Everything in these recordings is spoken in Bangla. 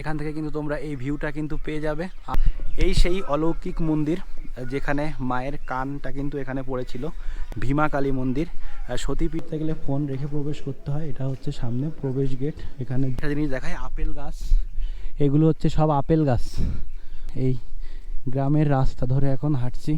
এখান থেকে কিন্তু তোমরা এই ভিউটা কিন্তু পেয়ে যাবে। এই সেই অলৌকিক মন্দির, যেখানে মায়ের কানটা কিন্তু এখানে পড়েছিল, ভীমা কালী মন্দির। আর সতীপীঠতে গেলে ফোন রেখে প্রবেশ করতে হয়, এটা হচ্ছে সামনে প্রবেশ গেট এখানে একটা জিনিস দেখায়, আপেল গাছ। এগুলো হচ্ছে সব আপেল গাছ। এই গ্রামের রাস্তা ধরে এখন হাঁটছি।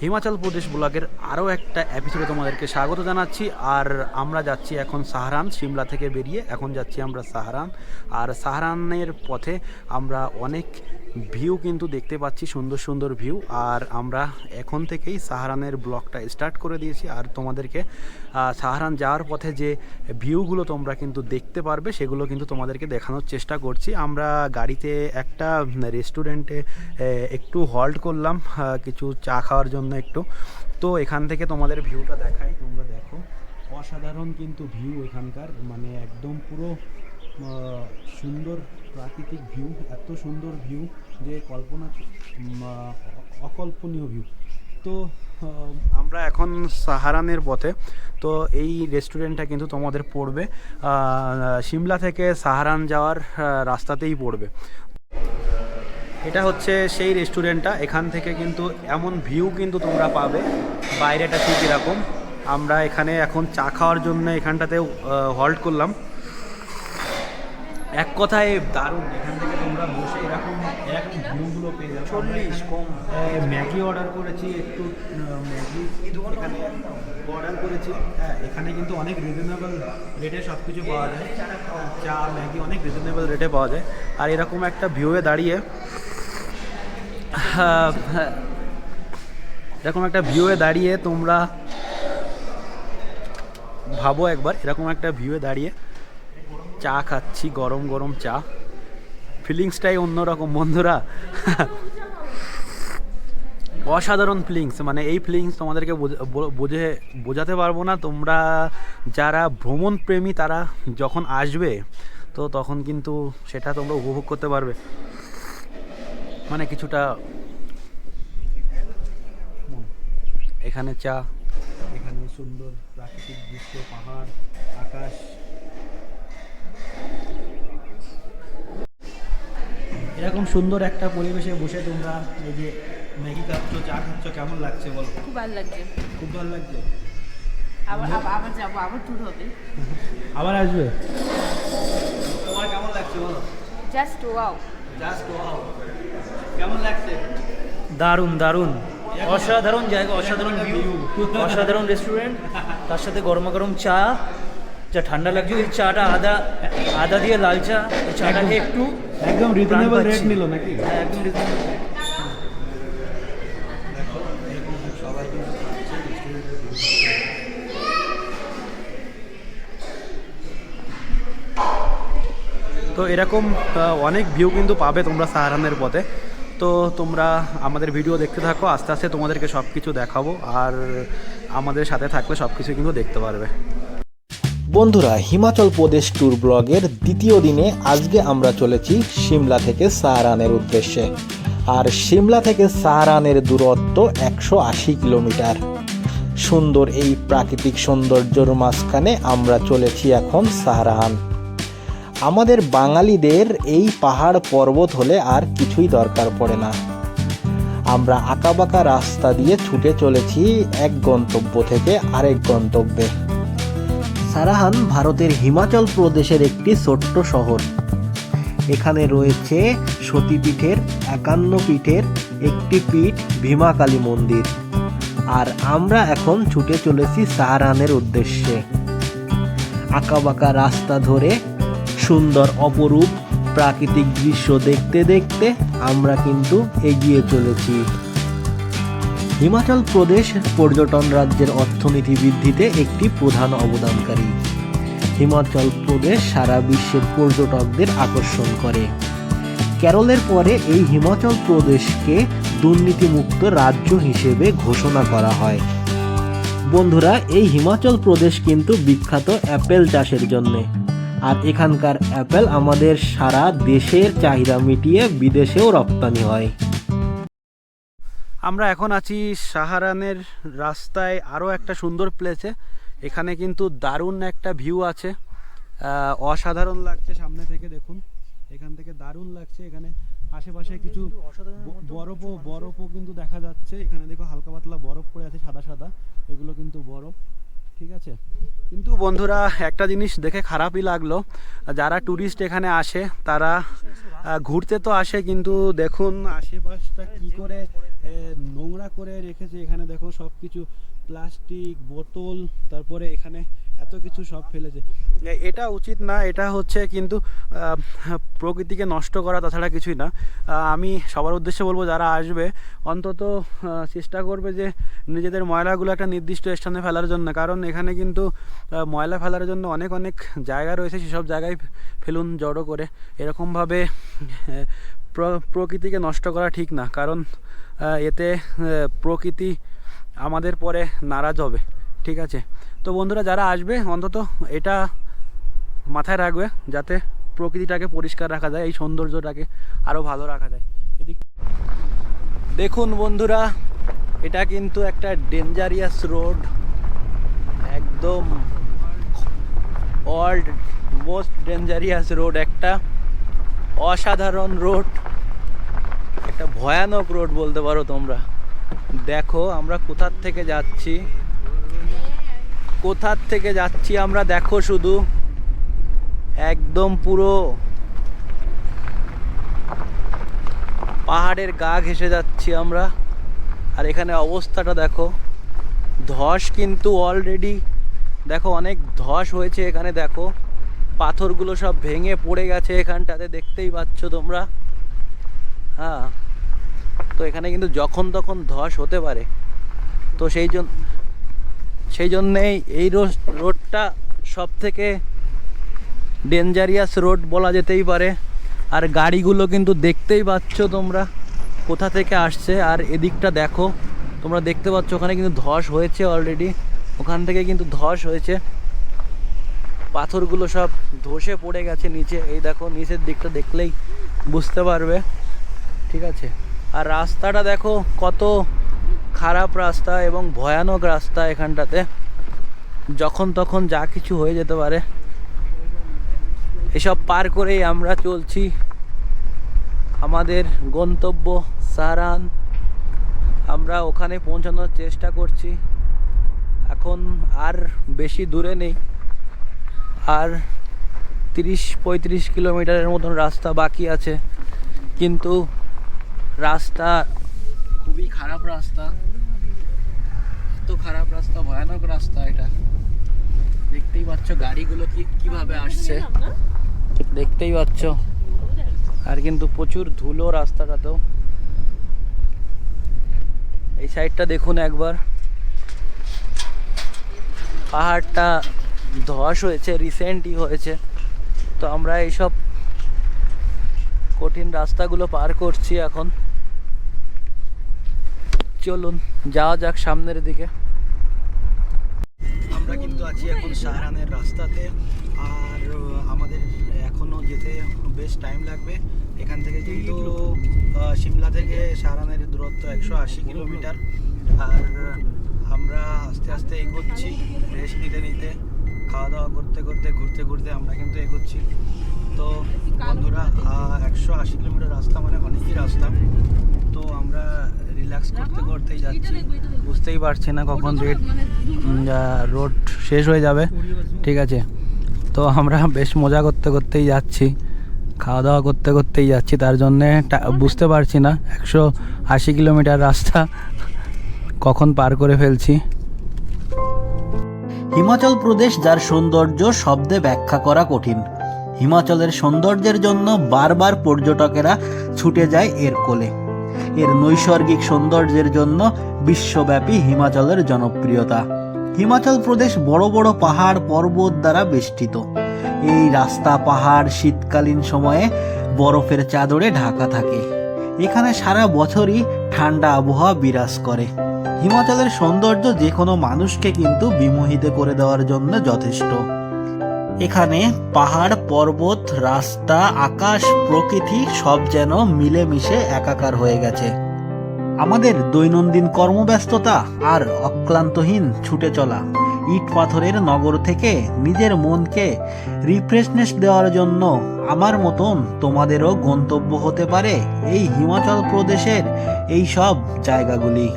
হিমাচল প্রদেশ ব্লগের আরও একটা এপিসোডে তোমাদেরকে স্বাগত জানাচ্ছি। আর আমরা যাচ্ছি এখন সাহারান, সিমলা থেকে বেরিয়ে এখন যাচ্ছি আমরা সাহারান। আর সাহারানের পথে আমরা অনেক ভিউ কিন্তু দেখতে পাচ্ছি, সুন্দর সুন্দর ভিউ। আর আমরা এখন থেকেই সাহারানের ব্লগটা স্টার্ট করে দিয়েছি। আর তোমাদেরকে সাহারান যাওয়ার পথে যে ভিউগুলো তোমরা কিন্তু দেখতে পারবে, সেগুলো কিন্তু তোমাদেরকে দেখানোর চেষ্টা করছি। আমরা গাড়িতে একটা রেস্টুরেন্টে একটু হল্ট করলাম কিছু চা খাওয়ার জন্য একটু। তো এখান থেকে তোমাদের ভিউটা দেখাই, তোমরা দেখো। অসাধারণ কিন্তু ভিউ এখানকার মানে একদম পুরো সুন্দর প্রাকৃতিক ভিউ, এত সুন্দর ভিউ। যে কল্পনা অকল্পনীয় ভিউ তো আমরা এখন সাহারানের পথে। তো এই রেস্টুরেন্টটা কিন্তু তোমাদের পড়বে। সিমলা থেকে সাহারান যাওয়ার রাস্তাতেই পড়বে। এটা হচ্ছে সেই রেস্টুরেন্টটা এখান থেকে কিন্তু এমন ভিউ কিন্তু তোমরা পাবে। বাইরেটা ঠিক এরকম। আমরা এখানে এখন চা খাওয়ার জন্য এখানটাতে হল্ট করলাম। এক কথায় দারুণ। এখান থেকে তোমরা বসে চল্লিশ কম। ম্যাগি অর্ডার করেছি একটু ম্যাগি এখানে অর্ডার করেছি। হ্যাঁ এখানে কিন্তু অনেক রিজনেবল রেটে সব কিছু পাওয়া যায়। চা ম্যাগি অনেক রিজনেবল রেটে পাওয়া যায়। আর এরকম একটা ভিউয়ে দাঁড়িয়ে আহ, এরকম একটা ভিউয়ে দাঁড়িয়ে তোমরা ভাবো একবার। এরকম একটা ভিউয়ে দাঁড়িয়ে চা খাচ্ছি গরম গরম চা। ফিলিংসটাই অন্যরকম, বন্ধুরা। অসাধারণ ফিলিংস মানে এই ফিলিংস তোমাদেরকে বোঝা- বোঝাতে পারব না। তোমরা যারা ভ্রমণ প্রেমী, তারা যখন আসবে, তো তখন কিন্তু সেটা তোমরা উপভোগ করতে পারবে। মানে কিছুটা এখানে চা, এখানে সুন্দর প্রাকৃতিক দৃশ্য, পাহাড়, আকাশ। এরকম সুন্দর একটা পরিবেশে বসে তোমরা এই যে ম্যাগি খাচ্ছ চা খাচ্ছ কেমন লাগছে বলো? খুব ভালো লাগছে। খুব ভালো লাগছে? আবার আবার যাব আবার ট্যুর হবে। আবার আসবে? তোমার কেমন লাগছে বলো? জাস্ট ওয়াও জাস্ট ওয়াও কেমন লাগছে? দারুণ দারুণ। অসাধারণ জায়গা অসাধারণ ভিউ অসাধারণ রেস্টুরেন্ট তার সাথে গরমা গরম চা। যা ঠান্ডা লাগছে ওই চাটা আদা আদা দিয়ে লাল চা ওই চাটাকে একটু একদম রিজনেবল রেট নিল নাকি? হ্যাঁ একদম। তো এরকম অনেক ভিউ কিন্তু পাবে তোমরা সাহারানের পথে। তো তোমরা আমাদের ভিডিও দেখতে থাকো আস্তে আস্তে তোমাদেরকে সব কিছু দেখাবো আর আমাদের সাথে থাকলে সব কিছু কিন্তু দেখতে পারবে। বন্ধুরা, হিমাচল প্রদেশ ট্যুর ব্লগের দ্বিতীয় দিনে আজকে আমরা চলেছি সিমলা থেকে সাহারানের উদ্দেশ্যে। আর সিমলা থেকে সাহারানের দূরত্ব একশো আশি কিলোমিটার। সুন্দর এই প্রাকৃতিক সৌন্দর্যর মাঝখানে আমরা চলেছি এখন সাহারান। আমাদের বাঙালিদের এই পাহাড় পর্বত হলে আর কিছুই দরকার পড়ে না। আমরা আঁকাবাঁকা রাস্তা দিয়ে ছুটে চলেছি এক গন্তব্য থেকে আরেক গন্তব্যে। সারাহান ভারতের হিমাচল প্রদেশের একটি ছোট্ট শহর। এখানে রয়েছে সতীপীঠের একান্ন পীঠের একটি পীঠ ভীমাকালী মন্দির। আর আমরা এখন ছুটে চলেছি সাহারানের উদ্দেশ্যে। আঁকাবাঁকা রাস্তা ধরে সুন্দর অপরূপ প্রাকৃতিক দৃশ্য দেখতে দেখতে আমরা কিন্তু এগিয়ে চলেছি। হিমাচল প্রদেশ পর্যটন রাজ্যের অর্থনীতি বৃদ্ধিতে একটি প্রধান অবদানকারী। হিমাচল প্রদেশ সারা বিশ্বের পর্যটকদের আকর্ষণ করে। কেরলের পরে এই হিমাচল প্রদেশকে দুর্নীতিমুক্ত রাজ্য হিসেবে ঘোষণা করা হয়। বন্ধুরা, এই হিমাচল প্রদেশ কিন্তু বিখ্যাত অ্যাপেল চাষের জন্যে। আর এখানকার অ্যাপেল আমাদের সারা দেশের চাহিদা মিটিয়ে বিদেশেও রপ্তানি হয়। আমরা এখন আছি সাহারানের রাস্তায় আরও একটা সুন্দর প্লেসে এখানে কিন্তু দারুণ একটা ভিউ আছে। অসাধারণ লাগছে সামনে থেকে দেখুন। এখান থেকে দারুণ লাগছে। এখানে আশেপাশে কিছু বরফও বরফও কিন্তু দেখা যাচ্ছে। এখানে দেখো হালকা পাতলা বরফ পড়ে আছে সাদা সাদা। এগুলো কিন্তু বরফ। ঠিক আছে? কিন্তু বন্ধুরা, একটা জিনিস দেখে খারাপই লাগল। যারা ট্যুরিস্ট এখানে আসে, তারা ঘুরতে তো আসে, কিন্তু দেখুন আশেপাশটা কি করে নোংরা করে রেখেছে। এখানে দেখো সব কিছু প্লাস্টিক, বোতল, তারপরে এখানে এত কিছু সব ফেলেছে। এটা উচিত না, এটা হচ্ছে কিন্তু প্রকৃতিকে নষ্ট করা তাছাড়া কিছুই না। আমি সবার উদ্দেশ্যে বলব, যারা আসবে, অন্তত চেষ্টা করবে যে নিজেদের ময়লাগুলো একটা নির্দিষ্ট স্থানে ফেলার জন্য। কারণ এখানে কিন্তু ময়লা ফেলার জন্য অনেক অনেক জায়গা রয়েছে, সেসব জায়গায় ফেলুন জড়ো করে। এরকমভাবে প্রকৃতিকে নষ্ট করা ঠিক না। কারণ এতে প্রকৃতি আমাদের পরে নারাজ হবে। ঠিক আছে? তো বন্ধুরা, যারা আসবে, অন্তত এটা মাথায় রাখবে যাতে প্রকৃতিটাকে পরিষ্কার রাখা যায়, এই সৌন্দর্যটাকে আরও ভালো রাখা যায়। এদিক দেখুন বন্ধুরা, এটা কিন্তু একটা ডেঞ্জারিয়াস রোড একদম ওয়ার্ল্ড মোস্ট ডেঞ্জারিয়াস রোড একটা অসাধারণ রোড একটা ভয়ানক রোড বলতে পারো তোমরা। দেখো, আমরা কোথার থেকে যাচ্ছি? কোথার থেকে যাচ্ছি আমরা? দেখো শুধু। একদম পুরো পাহাড়ের গা ঘেসে যাচ্ছি আমরা। আর এখানে অবস্থাটা দেখো। ধস কিন্তু অলরেডি দেখো অনেক ধস হয়েছে এখানে, দেখো। পাথরগুলো সব ভেঙে পড়ে গেছে এখানটাতে, দেখতেই পাচ্ছ তোমরা। হ্যাঁ তো এখানে কিন্তু যখন তখন ধস হতে পারে। তো সেই জন্য সেই জন্যেই এই রোড রোডটা সব থেকে ডেঞ্জারিয়াস রোড বলা যেতেই পারে। আর গাড়িগুলো কিন্তু দেখতেই পাচ্ছ তোমরা কোথা থেকে আসছে। আর এদিকটা দেখো, তোমরা দেখতে পাচ্ছ ওখানে কিন্তু ধস হয়েছে অলরেডি ওখান থেকে কিন্তু ধস হয়েছে। পাথরগুলো সব ধসে পড়ে গেছে নিচে। এই দেখো, নিচের দিকটা দেখলেই বুঝতে পারবে। ঠিক আছে? আর রাস্তাটা দেখো কত খারাপ রাস্তা এবং ভয়ানক রাস্তা এখানটাতে, যখন তখন যা কিছু হয়ে যেতে পারে। এসব পার করেই আমরা চলছি। আমাদের গন্তব্য সারান। আমরা ওখানে পৌঁছানোর চেষ্টা করছি। এখন আর বেশি দূরে নেই। আর তিরিশ, পঁয়ত্রিশ কিলোমিটারের মতন রাস্তা বাকি আছে। কিন্তু রাস্তা খুবই খারাপ রাস্তা। এত খারাপ রাস্তা, ভয়ানক রাস্তা এটা। দেখতেই পাচ্ছ গাড়িগুলো কি, কীভাবে আসছে। দেখতেই পাচ্ছ। আর কিন্তু প্রচুর ধুলো রাস্তাটাতেও। এই সাইডটা দেখুন একবার। পাহাড়টা ধস হয়েছে রিসেন্টই হয়েছে। তো আমরা এইসব কঠিন রাস্তাগুলো পার করছি এখন। চলুন, যাওয়া যাক সামনের দিকে। আমরা কিন্তু আছি এখন শাহরানের রাস্তাতে, আর আমাদের এখনও যেতে বেশ টাইম লাগবে। এখান থেকে কিন্তু সিমলা থেকে শাহরানের দূরত্ব একশো আশি কিলোমিটার। আর আমরা আস্তে আস্তে এগোচ্ছি রেস্ট নিতে নিতে। খাওয়া দাওয়া করতে করতে, ঘুরতে ঘুরতে আমরা কিন্তু এগোচ্ছি। তো বন্ধুরা একশো আশি কিলোমিটার রাস্তা মানে অনেকই রাস্তা। তো আমরা রিল্যাক্স করতে করতেই যাচ্ছি। বুঝতেই পারছি না কখন রেড রোড শেষ হয়ে যাবে। ঠিক আছে। তো আমরা বেশ মজা করতে করতেই যাচ্ছি। খাওয়া দাওয়া করতে করতেই যাচ্ছি। তার জন্যে বুঝতে পারছি না। একশো আশি কিলোমিটার রাস্তা কখন পার করে ফেলছি। হিমাচল প্রদেশ যার সৌন্দর্য শব্দে ব্যাখ্যা করা কঠিন। হিমাচলের সৌন্দর্যের জন্য বারবার পর্যটকেরা ছুটে যায় এর কোলে। এর নৈসর্গিক সৌন্দর্যের জন্য বিশ্বব্যাপী হিমাচলের জনপ্রিয়তা। হিমাচল প্রদেশ বড় বড় পাহাড় পর্বত দ্বারা বেষ্টিত। এই রাস্তা পাহাড় শীতকালীন সময়ে বরফের চাদরে ঢাকা থাকে। এখানে সারা বছরই ঠান্ডা আবহাওয়া বিরাজ করে। হিমাচলের সৌন্দর্য যে কোনো মানুষকে কিন্তু বিমোহিত করে দেওয়ার জন্য যথেষ্ট। এখানে পাহাড়, পর্বত, রাস্তা, আকাশ, প্রকৃতি সব যেন মিলেমিশে একাকার হয়ে গেছে। আমাদের দৈনন্দিন কর্মব্যস্ততা আর অক্লান্তহীন ছুটে চলা, ইট পাথরের নগর থেকে নিজের মনকে রিফ্রেশনেস দেওয়ার জন্য আমার মতন তোমাদেরও গন্তব্য হতে পারে এই হিমাচল প্রদেশের এই সব জায়গাগুলি।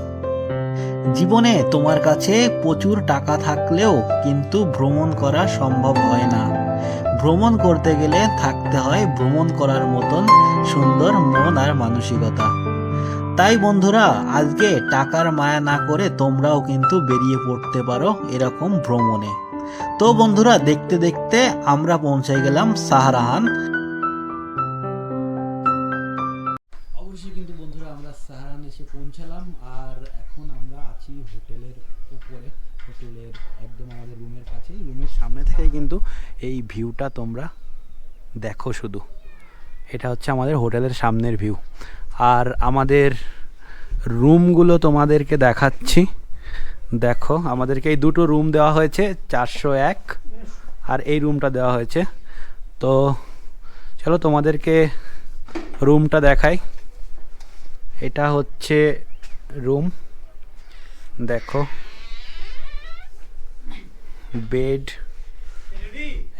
জীবনে তোমার কাছে প্রচুর টাকা থাকলেও কিন্তু ভ্রমণ করা সম্ভব হয় না। ভ্রমণ করতে গেলে থাকতে হয় ভ্রমণ করার মতন সুন্দর মন আর মানসিকতা। তাই বন্ধুরা, আজকে টাকার মায়া না করে তোমরাও কিন্তু বেরিয়ে পড়তে পারো এরকম ভ্রমণে। তো বন্ধুরা, দেখতে দেখতে আমরা পৌঁছে গেলাম সাহারাহান। হোটেলের উপরে, হোটেলের একদম আমাদের রুমের কাছেই, রুমের সামনে থেকেই কিন্তু এই ভিউটা তোমরা দেখো শুধু। এটা হচ্ছে আমাদের হোটেলের সামনের ভিউ। আর আমাদের রুমগুলো তোমাদেরকে দেখাচ্ছি। দেখো, আমাদেরকে এই দুটো রুম দেওয়া হয়েছে, চারশো এক। আর এই রুমটা দেওয়া হয়েছে। তো চলো তোমাদেরকে রুমটা দেখাই। এটা হচ্ছে রুম। দেখো। বেড।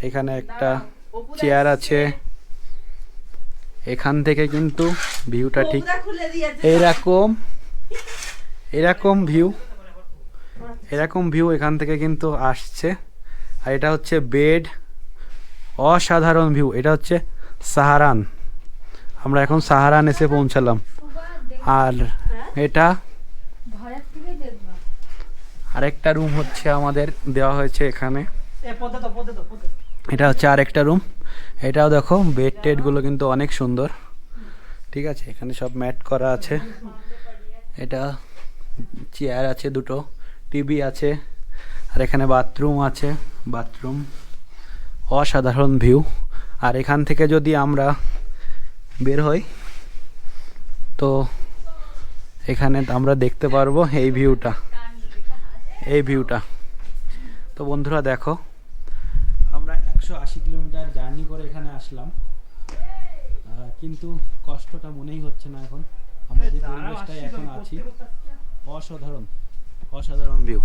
এখানে একটা চেয়ার আছে। এখান থেকে কিন্তু ভিউটা ঠিক এরকম। এরকম ভিউ। এরকম ভিউ এখান থেকে কিন্তু আসছে। আর এটা হচ্ছে বেড। অসাধারণ ভিউ। এটা হচ্ছে সাহারান। আমরা এখন সাহারান এসে পৌঁছালাম। আর এটা আরেকটা রুম হচ্ছে আমাদের দেওয়া হয়েছে এখানে। এটা হচ্ছে আরেকটা রুম। এটাও দেখো বেড টেডগুলো কিন্তু অনেক সুন্দর। ঠিক আছে এখানে সব ম্যাট করা আছে। এটা চেয়ার আছে দুটো টিভি আছে আর এখানে বাথরুম আছে। বাথরুম অসাধারণ ভিউ। আর এখান থেকে যদি আমরা বের হই তো এখানে আমরা দেখতে পারব এই ভিউটা। এই ভিউটা তো বন্ধুরা দেখো আমরা একশো আশি কিলোমিটার জার্নি করে এখানে আসলাম। কিন্তু কষ্টটা মনেই হচ্ছে না এখন। আমরা যে পরিবেশটায় এখন আছি অসাধারণ অসাধারণ ভিউ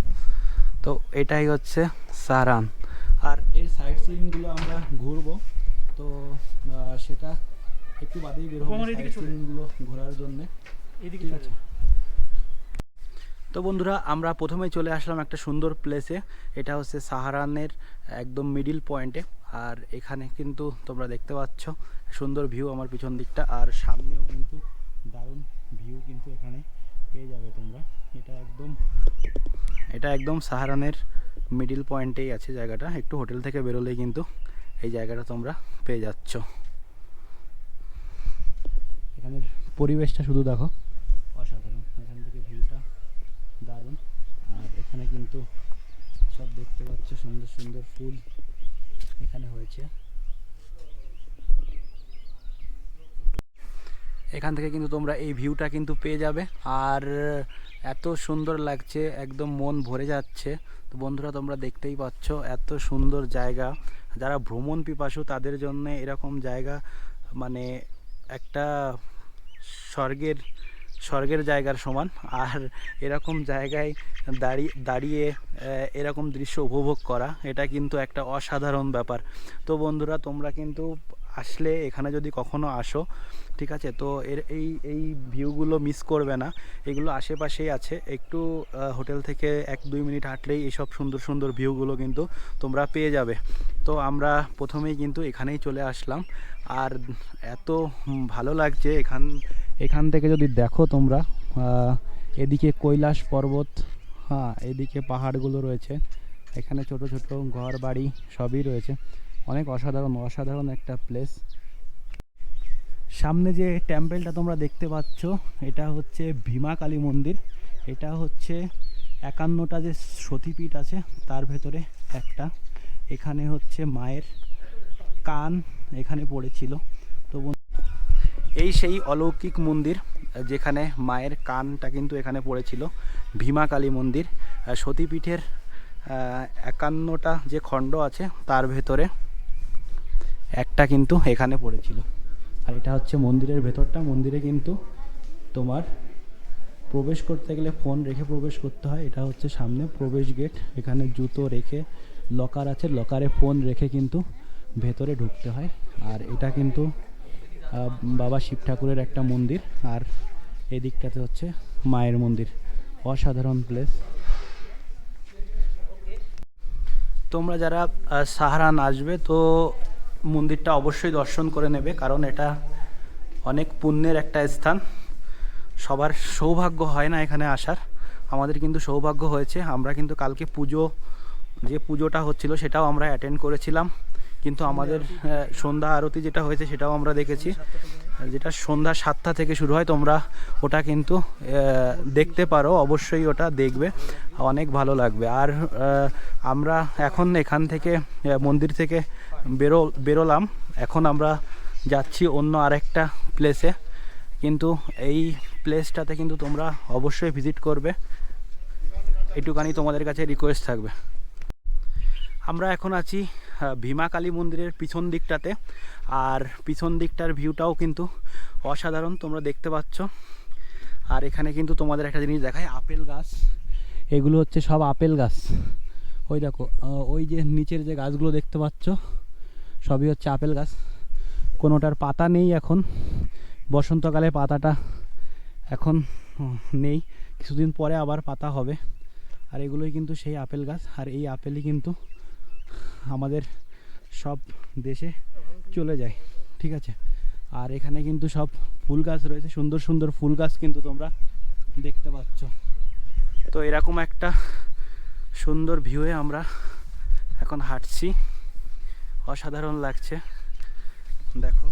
তো এটাই হচ্ছে সারান। আর এর সাইড সিনগুলো আমরা ঘুরবো। তো সেটা একটু বাদেই বের হব সাইড চলে। সিনগুলো ঘোরার জন্যে। এদিকে ঠিক আছে। তো বন্ধুরা, আমরা প্রথমেই চলে আসলাম একটা সুন্দর প্লেসে এটা হচ্ছে সাহারানের একদম মিডিল পয়েন্টে আর এখানে কিন্তু তোমরা দেখতে পাচ্ছ সুন্দর ভিউ আমার পিছন দিকটা। আর সামনেও কিন্তু দারুণ ভিউ কিন্তু এখানে পেয়ে যাবে তোমরা। এটা একদম এটা একদম সাহারানের মিডিল পয়েন্টেই আছে জায়গাটা। একটু হোটেল থেকে বেরোলেই কিন্তু এই জায়গাটা তোমরা পেয়ে যাচ্ছ। এখানের পরিবেশটা শুধু দেখো অসাধারণ এখান থেকে ভিউটা দারুণ আর কিন্তু সব দেখতে পাচ্ছ, সুন্দর সুন্দর ফুল এখানে হয়েছে। এখান থেকে কিন্তু তোমরা এই ভিউটা কিন্তু পেয়ে যাবে। আর এত সুন্দর লাগছে, একদম মন ভরে যাচ্ছে। তো বন্ধুরা, তোমরা দেখতেই পাচ্ছ এত সুন্দর জায়গা। যারা ভ্রমণ পিপাসু, তাদের জন্য এরকম জায়গা মানে একটা স্বর্গের স্বর্গের জায়গার সমান। আর এরকম জায়গায় দাঁড়িয়ে দাঁড়িয়ে এরকম দৃশ্য উপভোগ করা, এটা কিন্তু একটা অসাধারণ ব্যাপার। তো বন্ধুরা, তোমরা কিন্তু আসলে এখানে যদি কখনো আসো, ঠিক আছে? তো এর, এই এই ভিউগুলো মিস করবে না। এগুলো আশেপাশেই আছে। একটু হোটেল থেকে এক, দুই মিনিট হাঁটলেই এইসব সুন্দর সুন্দর ভিউগুলো কিন্তু তোমরা পেয়ে যাবে। তো আমরা প্রথমেই কিন্তু এখানেই চলে আসলাম। আর এত ভালো লাগছে এখান এখান থেকে যদি দেখো তোমরা এদিকে কৈলাস পর্বত হ্যাঁ এদিকে পাহাড়গুলো রয়েছে। এখানে ছোট ছোট ঘর বাড়ি সবই রয়েছে। অনেক অসাধারণ অসাধারণ একটা প্লেস সামনে যে টেম্পেলটা তোমরা দেখতে পাচ্ছ, এটা হচ্ছে ভীমা কালী মন্দির। এটা হচ্ছে একান্নটা যে সতীপীঠ আছে, তার ভেতরে একটা। এখানে হচ্ছে মায়ের কান এখানে পড়েছিল। তো এই সেই অলৌকিক মন্দির, যেখানে মায়ের কানটা কিন্তু এখানে পড়েছিল, ভীমা কালী মন্দির। সতীপীঠের একান্নটা যে খণ্ড আছে, তার ভেতরে একটা কিন্তু এখানে পড়েছিল। আর এটা হচ্ছে মন্দিরের ভেতরটা। মন্দিরে কিন্তু তোমার প্রবেশ করতে গেলে ফোন রেখে প্রবেশ করতে হয়। এটা হচ্ছে সামনে প্রবেশ গেট। এখানে জুতো রেখে, লকার আছে। লকারে ফোন রেখে কিন্তু ভেতরে ঢুকতে হয়। আর এটা কিন্তু বাবা শিব ঠাকুরের একটা মন্দির আর এই দিকটাতে হচ্ছে মায়ের মন্দির। অসাধারণ প্লেস তোমরা যারা সাহারান আসবে তো মন্দিরটা অবশ্যই দর্শন করে নেবে কারণ এটা অনেক পুণ্যের একটা স্থান। সবার সৌভাগ্য হয় না এখানে আসার। আমাদের কিন্তু সৌভাগ্য হয়েছে। আমরা কিন্তু কালকে পুজো, যে পুজোটা হচ্ছিল সেটাও আমরা অ্যাটেন্ড করেছিলাম। কিন্তু আমাদের সন্ধ্যা আরতি যেটা হয়েছে সেটাও আমরা দেখেছি। যেটা সন্ধ্যা সাতটা থেকে শুরু হয়, তোমরা ওটা কিন্তু দেখতে পারো, অবশ্যই ওটা দেখবে, অনেক ভালো লাগবে। আর আমরা এখন এখান থেকে মন্দির থেকে বেরো, বেরোলাম। এখন আমরা যাচ্ছি অন্য আরেকটা প্লেসে কিন্তু এই প্লেসটাতে কিন্তু তোমরা অবশ্যই ভিজিট করবে। এটুকানি তোমাদের কাছে রিকোয়েস্ট থাকবে। আমরা এখন আছি ভীমা কালী মন্দিরের পিছন দিকটাতে। আর পিছন দিকটার ভিউটাও কিন্তু অসাধারণ, তোমরা দেখতে পাচ্ছ। আর এখানে কিন্তু তোমাদের একটা জিনিস দেখায় আপেল গাছ। এগুলো হচ্ছে সব আপেল গাছ। ওই দেখো ওই যে নিচের যে গাছগুলো দেখতে পাচ্ছ, সবই হচ্ছে আপেল গাছ। কোনোটার পাতা নেই এখন। বসন্তকালে পাতাটা এখন নেই। কিছুদিন পরে আবার পাতা হবে। আর এগুলোই কিন্তু সেই আপেল গাছ। আর এই আপেলই কিন্তু আমাদের সব দেশে চলে যায়, ঠিক আছে? আর এখানে কিন্তু সব ফুল গাছ রয়েছে, সুন্দর সুন্দর ফুল গাছ কিন্তু তোমরা দেখতে পাচ্ছ। তো এরকম একটা সুন্দর ভিউয়ে আমরা এখন হাঁটছি। অসাধারণ লাগছে। দেখো।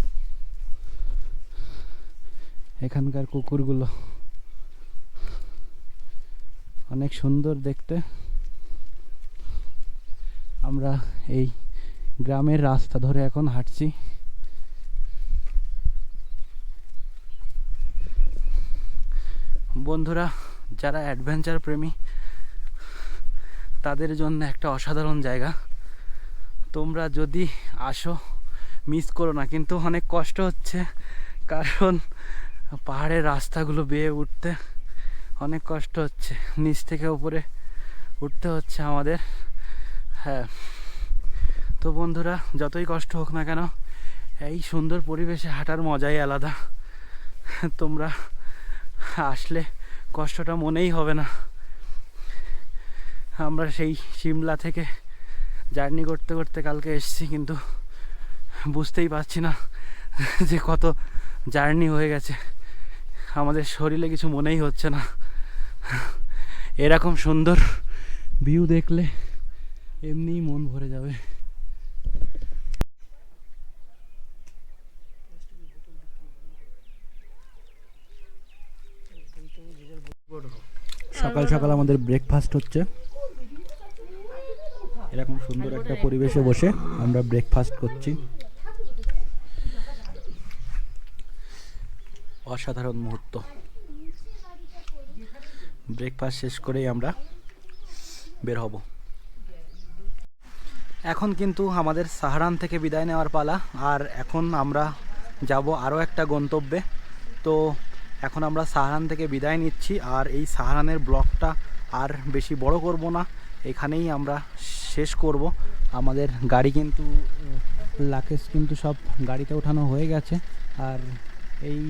এখানকার কুকুরগুলো অনেক সুন্দর দেখতে। আমরা এই গ্রামের রাস্তা ধরে এখন হাঁটছি। বন্ধুরা, যারা অ্যাডভেঞ্চার প্রেমী, তাদের জন্য একটা অসাধারণ জায়গা। তোমরা যদি আসো মিস করো না, কিন্তু অনেক কষ্ট হচ্ছে, কারণ পাহাড়ের রাস্তাগুলো বেয়ে উঠতে অনেক কষ্ট হচ্ছে। নিচ থেকে উপরে উঠতে হচ্ছে আমাদের। হ্যাঁ। তো বন্ধুরা, যতই কষ্ট হোক না কেন, এই সুন্দর পরিবেশে হাঁটার মজাই আলাদা। তোমরা আসলে কষ্টটা মনেই হবে না। আমরা সেই সিমলা থেকে জার্নি করতে করতে কালকে এসেছি, কিন্তু বুঝতেই পারছি না যে কত জার্নি হয়ে গেছে। আমাদের শরীরে কিছু মনেই হচ্ছে না। এরকম সুন্দর ভিউ দেখলে এমনিই মন ভরে যাবে। সকাল সকাল আমাদের ব্রেকফাস্ট হচ্ছে। এরকম সুন্দর একটা পরিবেশে বসে আমরা ব্রেকফাস্ট করছি। অসাধারণ মুহূর্ত। ব্রেকফাস্ট শেষ করেই আমরা বের হব। এখন কিন্তু আমাদের সাহারান থেকে বিদায় নেওয়ার পালা, আর এখন আমরা যাব আরও একটা গন্তব্যে। তো এখন আমরা সাহারান থেকে বিদায় নিচ্ছি, আর এই সাহারানের ব্লগটা আর বেশি বড় করব না, এখানেই আমরা শেষ করব। আমাদের গাড়ি কিন্তু লাকেজ কিন্তু সব গাড়িতে ওঠানো হয়ে গেছে, আর এই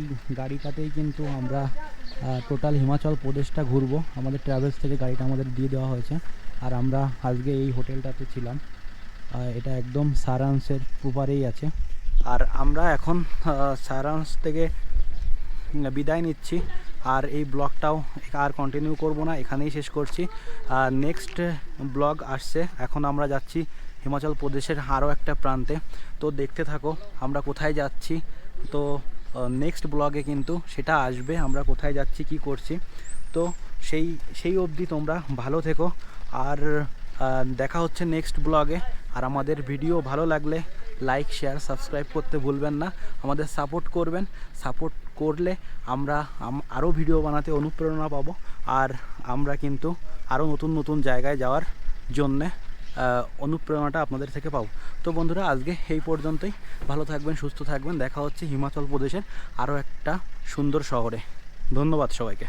গাড়িটাতেই কিন্তু আমরা টোটাল হিমাচল প্রদেশটা ঘুরবো। আমাদের ট্রাভেলস থেকে গাড়িটা আমাদের দিয়ে দেওয়া হয়েছে, আর আমরা আজকে এই হোটেলটাতে ছিলাম। এটা একদম সারাংশের পুপারেই আছে। আর আমরা এখন সারাংশ থেকে বিদায় নিচ্ছি। আর এই ব্লগটাও আর কন্টিনিউ করব না, এখানেই শেষ করছি। আর নেক্সট ব্লগ আসছে। এখন আমরা যাচ্ছি হিমাচল প্রদেশের আরও একটা প্রান্তে। তো দেখতে থাকো, আমরা কোথায় যাচ্ছি। তো নেক্সট ব্লগে কিন্তু সেটা আসবে, আমরা কোথায় যাচ্ছি, কি করছি। তো সেই সেই অবধি তোমরা ভালো থেকো। আর দেখা হচ্ছে নেক্সট ব্লগে। আর আমাদের ভিডিও ভালো লাগলে লাইক, শেয়ার, সাবস্ক্রাইব করতে ভুলবেন না। আমাদের সাপোর্ট করবেন। সাপোর্ট করলে আমরা আরও ভিডিও বানাতে অনুপ্রেরণা পাবো। আর আমরা কিন্তু আরও নতুন নতুন জায়গায় যাওয়ার জন্যে অনুপ্রেরণাটা আপনাদের থেকে পাবো। তো বন্ধুরা, আজকে এই পর্যন্তই। ভালো থাকবেন, সুস্থ থাকবেন। দেখা হচ্ছে হিমাচল প্রদেশের আরও একটা সুন্দর শহরে। ধন্যবাদ সবাইকে।